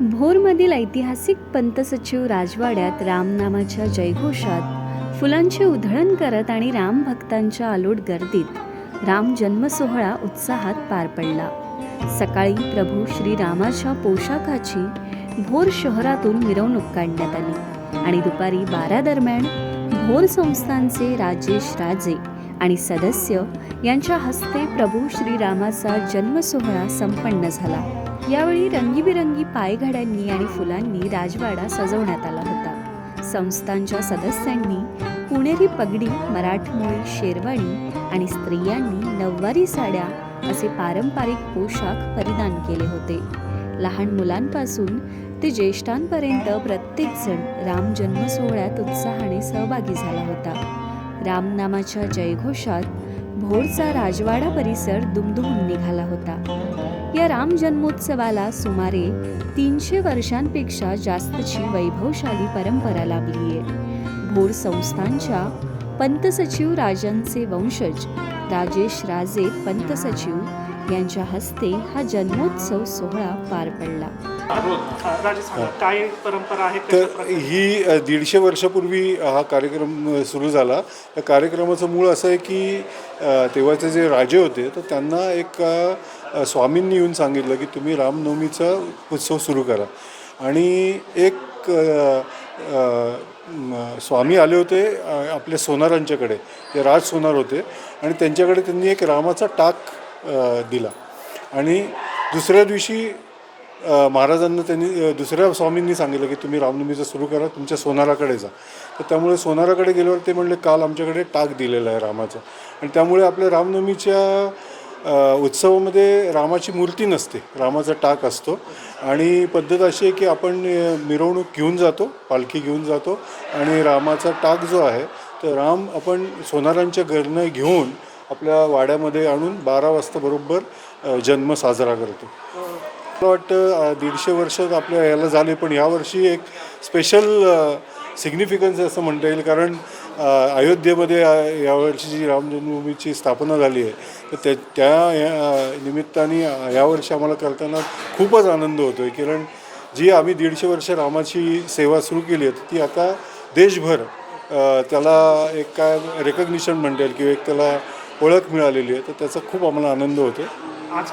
भोरमधील ऐतिहासिक पंतसचिव राजवाड्यात रामनामाच्या जयघोषात फुलांची उधळण करत आणि राम भक्तांच्या आलोट गर्दीत राम जन्म सोहळा उत्साहात पार पडला. सकाळी प्रभू श्रीरामाच्या पोशाखाची भोर शहरातून मिरवणूक काढण्यात आली आणि दुपारी बारा दरम्यान भोर संस्थांचे राजेश राजे आणि सदस्य यांच्या हस्ते प्रभू श्रीरामाचा जन्मसोहळा संपन्न झाला. यावेळी रंगीबिरंगी पायघड्यांनी आणि फुलांनी राजवाडा सजवण्यात आला होता. संस्थांच्या सदस्यांनी पुणेरी पगडी मराठमोळी शेरवाणी आणि स्त्रियांनी नववारी साड्या असे पारंपरिक पोशाख परिधान केले होते. लहान मुलांपासून ते ज्येष्ठांपर्यंत प्रत्येकजण राम जन्म सोहळ्यात उत्साहाने सहभागी झाला होता. रामनामाच्या जयघोषात भोरचा राजवाडा परिसर दुमदुमून निघाला होता. या राम जन्मोत्सवाला सुमारे तीनशे वर्षांपेक्षा जास्तची वैभवशाली परंपरा लाभली आहे. भोर संस्थांच्या पंतसचिव राजांचे वंशज राजेश राजे पंतसचिव यांच्या हस्ते हा जन्मोत्सव सोहळा पार पडला. हा, काय परंपरा आहे? तर? ही दीडशे वर्षापूर्वी हा कार्यक्रम सुरू झाला. या कार्यक्रमाचं मूळ असं आहे की तेव्हाचे जे राजे होते तर त्यांना एक स्वामींनी येऊन सांगितलं की तुम्ही रामनवमीचा उत्सव सुरू करा. आणि एक स्वामी आले होते आपल्या सोनारांच्याकडे. ते राज सोनार होते. आणि त्यांच्याकडे त्यांनी एक रामाचा टाक दिला. आणि दुसऱ्या दिवशी महाराजांना त्यांनी दुसऱ्या स्वामींनी सांगितलं की तुम्ही रामनवमीचं सुरू करा तुमच्या सोनाराकडे जा. तर त्यामुळे सोनाराकडे गेल्यावर ते म्हणले काल आमच्याकडे टाक दिलेला आहे रामाचा. आणि त्यामुळे आपल्या रामनवमीच्या उत्सवामध्ये रामाची मूर्ती नसते. रामाचा टाक असतो. आणि पद्धत अशी आहे की आपण मिरवणूक घेऊन जातो पालखी घेऊन जातो आणि रामाचा टाक जो आहे तर राम आपण सोनारांच्या घरनं घेऊन आपल्या वाड्यामध्ये आणून बारा वाजता बरोबर जन्म साजरा करतो. मला वाटतं दीडशे वर्ष आपल्या याला झाले पण यावर्षी एक स्पेशल सिग्निफिकन्स असं म्हणता येईल. कारण अयोध्येमध्ये यावर्षी जी राम जन्मभूमीची स्थापना झाली आहे तर त्या त्या या- निमित्ताने यावर्षी आम्हाला करताना खूपच आनंद होतो आहे कारण जी आम्ही दीडशे वर्ष रामाची सेवा सुरू केली आहे ती आता देशभर त्याला एक काय रेकग्निशन म्हणता येईल किंवा एक त्याला ओळख मिळालेली आहे तर त्याचा खूप आम्हाला आनंद होतो आज